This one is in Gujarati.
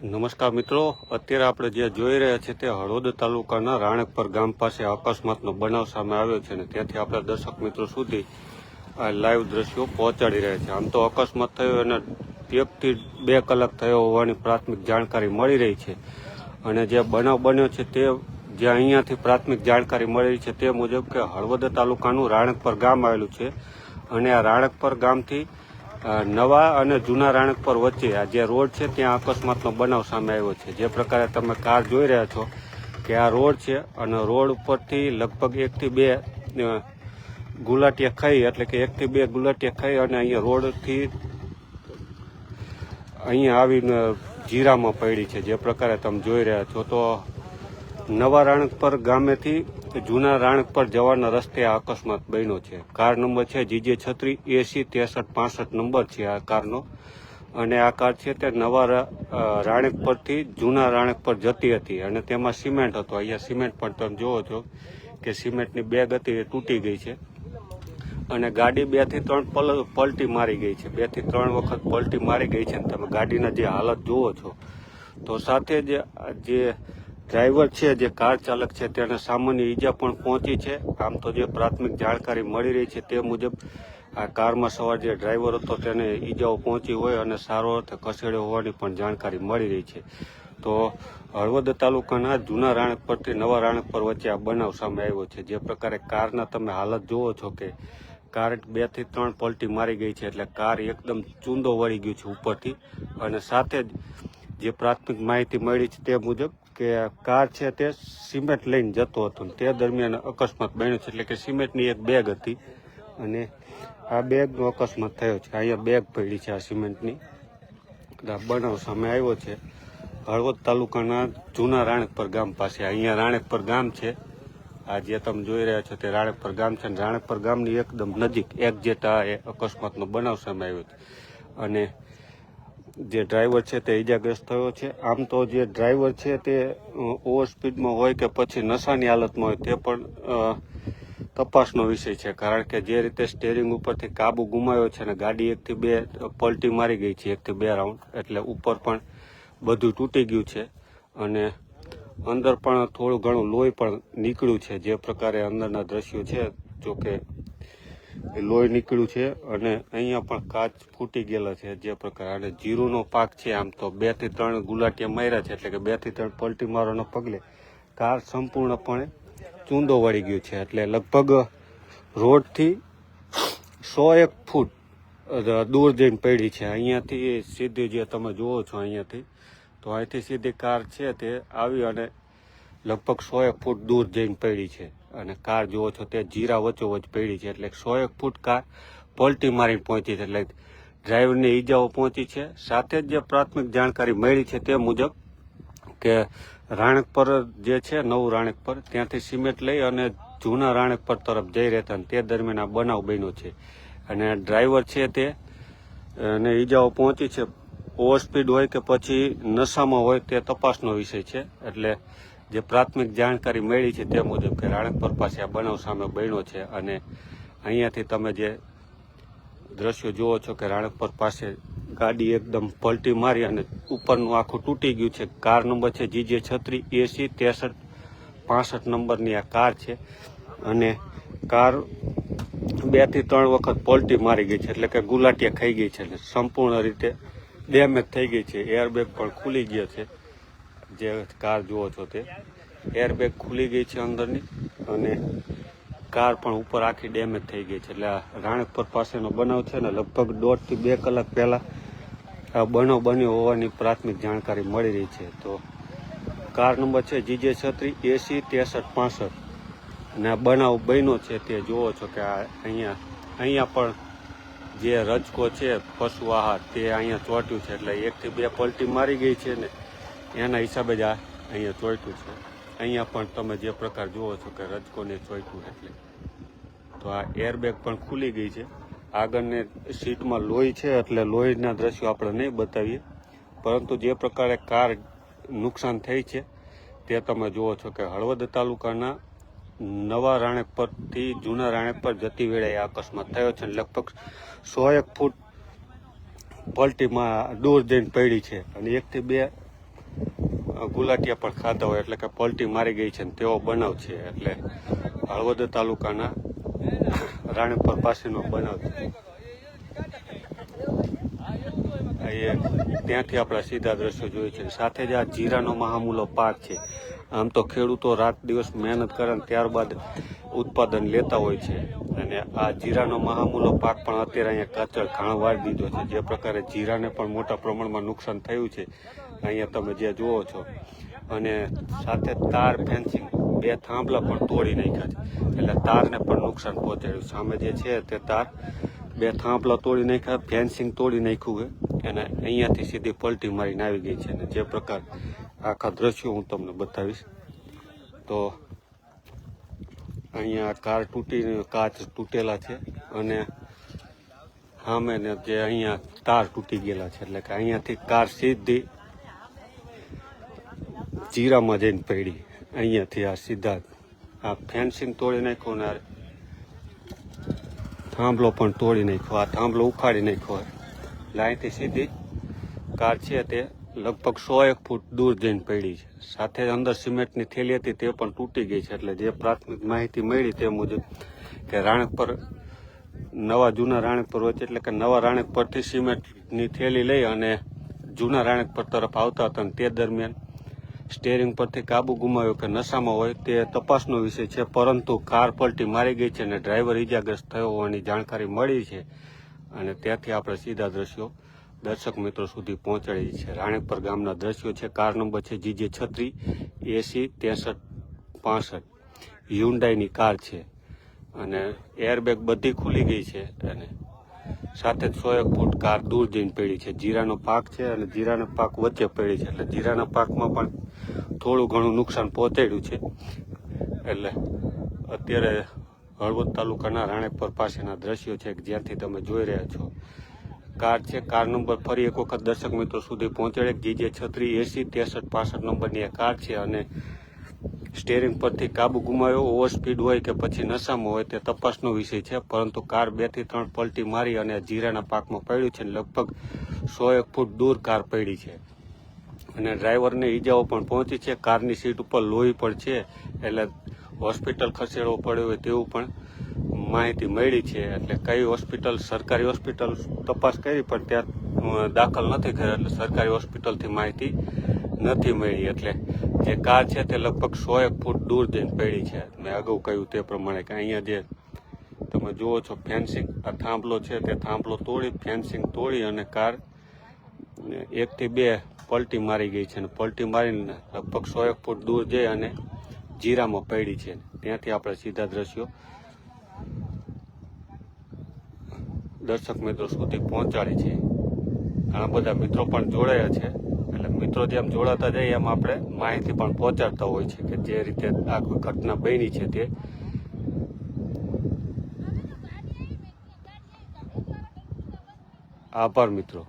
નમસ્કાર મિત્રો. અત્યારે આપણે જે જોઈ રહ્યા છીએ તે હળવદ તાલુકાના રાણકપર ગામ પાસે અકસ્માતનો બનાવ સામે આવ્યો છે અને ત્યાંથી આપણા દર્શક મિત્રો સુધી આ લાઈવ દ્રશ્યો પહોંચાડી રહ્યા છે. આમ તો અકસ્માત થયો અને એકથી બે કલાક થયો હોવાની પ્રાથમિક જાણકારી મળી રહી છે. અને જે બનાવ બન્યો છે તે જે અહીંયાથી પ્રાથમિક જાણકારી મળી છે તે મુજબ કે હળવદ તાલુકાનું રાણકપર ગામ આવેલું છે. અને આ રાણકપર ગામથી નવા અને જૂના રાણકપર વચ્ચે આ જે રોડ છે ત્યાં અકસ્માતનો બનાવ સામે આવ્યો છે. જે પ્રકારે તમે કાર જોઈ રહ્યા છો કે આ રોડ છે અને રોડ ઉપરથી લગભગ એકથી બે ગુલાટીયા ખાઈ એટલે કે એકથી બે ગુલાટીયા ખાઈ અને અહીંયા રોડથી અહીંયા આવીને જીરામાં પડી છે. જે પ્રકારે તમે જોઈ રહ્યા છો તો નવા રાણકપર ગામેથી જૂના રાણકપર જવાના રસ્તે આ અકસ્માત બન્યો છે. કાર નંબર છે જીજે છત્રી, એસી, ત્રેસઠ, પાસઠ નંબર છે આ કારનો. અને આ કાર છે તે નવા રા- પરથી જૂના જૂના રાણકપર જતી હતી અને તેમાં સિમેન્ટ હતો. અહીંયા સિમેન્ટ પણ તમે જુઓ છો કે સિમેન્ટની બેગ હતી એ તૂટી ગઈ છે. અને ગાડી બેથી ત્રણ પલ, પલટી મારી ગઈ છે. બેથી ત્રણ વખત પલટી મારી ગઈ છે અને તમે ગાડીના જે હાલત જુઓ છો, તો સાથે જ જે ડ્રાઈવર છે, જે કાર ચાલક છે, તેને સામાન્ય ઈજા પણ પહોંચી છે. આમ તો જે પ્રાથમિક જાણકારી મળી રહી છે તે મુજબ આ કારમાં સવાર જે ડ્રાઈવર હતો તેને ઈજાઓ પહોંચી હોય અને સારો અર્થે ખસેડ્યો હોવાની પણ જાણકારી મળી રહી છે. તો હળવદ તાલુકાના જૂના રાણકપરથી નવા રાણકપર વચ્ચે આ બનાવ સામે આવ્યો છે. જે પ્રકારે કારના તમે હાલત જુઓ છો કે કાર બેથી ત્રણ પલટી મારી ગઈ છે, એટલે કાર એકદમ ચૂંદો વળી ગયું છે ઉપરથી. અને સાથે જ જે પ્રાથમિક માહિતી મળી છે તે મુજબ કે કાર છે તે સિમેન્ટ લઈને જતો હતો તે દરમિયાન અકસ્માત બન્યો છે. એટલે કે સિમેન્ટની એક બેગ હતી અને આ બેગનો અકસ્માત થયો છે. અહીંયા બેગ પડી છે આ સિમેન્ટની. આ બનાવ સામે આવ્યો છે. હળવદ તાલુકાના જૂના રાણકપર ગામ પાસે. અહીંયા રાણકપર ગામ છે. આ જે તમે જોઈ રહ્યા છો તે રાણકપર ગામ છે અને રાણકપર ગામની એકદમ નજીક એક જેટા એ અકસ્માતનો બનાવ સામે આવ્યો છે. અને જે ડ્રાઈવર છે તે ઈજાગ્રસ્ત થયો છે. આમ તો જે ડ્રાઈવર છે તે ઓવર સ્પીડમાં હોય કે પછી નશાની હાલતમાં હોય તે પણ તપાસનો વિષય છે. કારણ કે જે રીતે સ્ટેરિંગ ઉપરથી કાબુ ગુમાવ્યો છે અને ગાડી એકથી બે પલટી મારી ગઈ છે એકથી બે રાઉન્ડ એટલે ઉપર પણ બધું તૂટી ગયું છે અને અંદર પણ થોડું ઘણું લોહી પણ નીકળ્યું છે. જે પ્રકારે અંદરના દ્રશ્યો છે જો કે એ લોહી નીકળ્યું છે અને અહીંયા પણ કાચ ફૂટી ગયેલા છે જે પ્રકાર. અને જીરુનો પાક છે આમ તો બેથી ત્રણ ગુલાટીએ માર્યા છે એટલે કે બેથી ત્રણ પલટી મારવાના પગલે કાર સંપૂર્ણપણે ચૂંદો વળી ગયું છે એટલે લગભગ રોડથી સો એક ફૂટ દૂર જઈને પડી છે. અહીંયાથી સીધી જે તમે જુઓ છો અહીંયાથી, તો અહીંથી સીધી કાર છે તે આવી અને લગભગ સો એક ફૂટ દૂર જઈને પડી છે. અને કાર જુઓ છો તે જીરા વચ્ચોવચ પડી છે એટલે સો એક ફૂટ કાર પલટી મારીને પહોંચી છે. એટલે ડ્રાઈવરને ઈજાઓ પહોંચી છે. સાથે જ જે પ્રાથમિક જાણકારી મળી છે તે મુજબ કે રાણકપર જે છે, નવું રાણકપર ત્યાંથી સિમેન્ટ લઈ અને જૂના રાણકપર તરફ જઈ રહેતા અને તે દરમિયાન આ બનાવ બન્યો છે. અને ડ્રાઈવર છે તે અને ઈજાઓ પહોંચી છે. ઓવર સ્પીડ હોય કે પછી નશામાં હોય તે તપાસનો વિષય છે. એટલે જે પ્રાથમિક જાણકારી મળી છે તે મુજબ કે રાણકપર પાસે આ બનાવ સામે બન્યો છે અને અહીંયાથી તમે જે દ્રશ્યો જુઓ છો કે રાણકપર પાસે ગાડી એકદમ પલટી મારી અને ઉપરનું આખું તૂટી ગયું છે. કાર નંબર છે જીજે છત્રી એસી ત્રેસઠ પાસઠ નંબરની આ કાર છે અને કાર બેથી ત્રણ વખત પલટી મારી ગઈ છે એટલે કે ગુલાટિયા ખાઈ ગઈ છે એટલે સંપૂર્ણ રીતે ડેમેજ થઈ ગઈ છે. એરબેગ પણ ખુલી ગયા છે. જે કાર જુઓ છો તે એરબેગ ખુલી ગઈ છે અંદરની અને કાર પણ ઉપર આખી ડેમેજ થઈ ગઈ છે. એટલે આ રાણકપુર પાસેનો બનાવ છે ને, લગભગ દોઢથી બે કલાક પહેલાં આ બનાવ બન્યો હોવાની પ્રાથમિક જાણકારી મળી રહી છે. તો કાર નંબર છે જીજે છત્રી, એસી, ત્રેસઠ, પાસઠ. અને આ બનાવ બન્યો છે તે જુઓ છો કે આ અહીંયા અહીંયા પણ જે રજકો છે પશુ આહાર તે અહીંયા ચોટ્યું છે. એટલે એકથી બે પલટી મારી ગઈ છે ને એના હિસાબે જ આ અહીંયા ચોઈટું છે. અહીંયા પણ તમે જે પ્રકાર જુઓ છો કે રજકોને ચોઈટું એટલે. તો આ એરબેગ પણ ખુલી ગઈ છે. આગળને સીટમાં લોહી છે એટલે લોહીના દ્રશ્યો આપણે નહીં બતાવીએ. પરંતુ જે પ્રકારે કાર નુકસાન થઈ છે, તે તમે જુઓ છો કે હળવદ તાલુકાના નવા રાણેક પરથી જૂના રાણેક પર જતી વેળાએ આ અકસ્માત થયો છે લગભગ સો એક ફૂટ પલટીમાં દૂર જઈને પડી છે. અને એકથી બે ગુલાટિયા પણ ખાતા હોય એટલે કે પલટી મારી ગઈ છે તેવો બનાવ છે એટલે હળવદ તાલુકાના રાણીપર પાસેનો બનાવ છે. એ ત્યાંથી આપણા સીધા દ્રશ્યો જોયું છે. સાથે જ આ જીરાનો મહામૂલો પાક છે. આમ તો ખેડૂતો રાત દિવસ મહેનત કરે ને ત્યારબાદ ઉત્પાદન લેતા હોય છે. અને આ જીરાનો મહામૂલો પાક પણ અત્યારે અહીંયા કાચળ ઘાણ વાળી દીધો છે. જે પ્રકારે જીરાને પણ મોટા પ્રમાણમાં નુકસાન થયું છે. અહીંયા તમે જે જુઓ છો. અને સાથે તાર ફેન્સિંગ બે થાંભલા પણ તોડી નાખ્યા છે. એટલે તારને પણ નુકસાન પહોંચાડ્યું. સામે જે છે તે તાર, બે થાંભલા તોડી નાખ્યા ફેન્સિંગ તોડી નાખ્યું છે. અને અહીંયાથી સીધી પલટી મારીને આવી ગઈ છે. અને જે પ્રકાર આખા દ્રશ્યો હું તમને બતાવીશ. તો અહીંયા કાર તૂટી, કાચ તૂટેલા છે. અને સામે જે અહીંયા તાર તૂટી ગયેલા છે. એટલે કે અહીંયાથી કાર સીધી જીરામાં જઈને પડી. અહીંયાથી આ સીધા આ ફેન્સિંગ તોડી નાખ્યો ને થાંભલો પણ તોડી નાખ્યો. આ થાંભલો ઉખાડી નાખ્યો લાઈનથી સીધી કાર છે તે લગભગ સો એક ફૂટ દૂર જઈને પડી છે. સાથે અંદર સિમેન્ટની થેલી હતી તે પણ તૂટી ગઈ છે. એટલે જે પ્રાથમિક માહિતી મળી તે મુજબ કે રાણક પર નવા જૂના રાણકપર વચ્ચે એટલે કે નવા રાણકપરથી સિમેન્ટની થેલી લઈ અને જૂના રાણકપર તરફ આવતા હતા તે દરમિયાન સ્ટેરિંગ પરથી કાબુ ગુમાવ્યો કે નશામાં હોય તે તપાસનો વિષય છે, પરંતુ કાર પલટી મારી ગઈ છે અને ડ્રાઈવર ઇજાગ્રસ્ત થયો હોવાની જાણકારી મળી છે. અને ત્યાંથી આપણે સીધા દ્રશ્યો દર્શક મિત્રો સુધી પહોંચાડી છે. રાણેપર ગામના દ્રશ્યો છે. કાર નંબર છે જીજે છત્રી, એસી ત્રેસઠ પાસઠ. હ્યુન્ડાઈની કાર છે અને એરબેગ બધી ખુલી ગઈ છે અને સાથે સો એક ફૂટ કાર દૂર જઈને પડી છે. જીરાનો પાક છે અને જીરાના પાક વચ્ચે પડી છે. એટલે જીરાના પાકમાં પણ થોડું ઘણું નુકસાન પહોંચાડ્યું છે. એટલે અત્યારે હળવદ તાલુકાના રાણેપર પાસેના દ્રશ્યો છે જ્યાંથી તમે જોઈ રહ્યા છો. કાર છે, કાર નંબર ફરી એક વખત દર્શક મિત્રો સુધી પહોંચાડે. જીજે છત્રી, એસી, ત્રેસઠ, પાસઠ નંબરની આ કાર છે અને સ્ટેરિંગ પરથી કાબુ ગુમાવ્યો. ઓવર સ્પીડ હોય કે પછી નશામાં હોય તે તપાસનો વિષય છે, પરંતુ કાર બેથી ત્રણ પલટી મારી અને જીરાના પાકમાં પડ્યું છે લગભગ સો એક ફૂટ દૂર કાર પડી છે. અને ડ્રાઈવરને ઈજાઓ પણ પહોંચી છે. કારની સીટ ઉપર લોહી પણ છે. એટલે હોસ્પિટલ ખસેડવો પડ્યો હોય તેવું પણ માહિતી મળી છે. એટલે કઈ હોસ્પિટલ, સરકારી હોસ્પિટલ તપાસ કરી, પણ ત્યાં દાખલ નથી કર્યો. એટલે સરકારી હોસ્પિટલથી માહિતી નથી મળી. એટલે જે કાર છે તે લગભગ સો એક ફૂટ દૂર જઈને પડી છે. મેં અગાઉ કહ્યું તે પ્રમાણે કે અહીંયા જે તમે જુઓ છો, ફેન્સિંગ આ થાંભલો છે. તે થાંભલો તોડી, ફેન્સિંગ તોડી અને કાર એકથી બે પલટી મારી ગઈ છે અને પલટી મારીને લગભગ સો એક ફૂટ દૂર જઈ અને જીરામાં પડી છે. ત્યાંથી આપણે સીધા દ્રશ્યો દર્શક મિત્રો સુધી પહોંચાડી છે. ઘણા બધા મિત્રો પણ જોડાયા છે. એટલે મિત્રો જેમ જોડાતા જાય એમ આપણે માહિતી પણ પહોંચાડતા હોય છે કે જે રીતે આ કોઈ ઘટના બની છે તે. આભાર મિત્રો.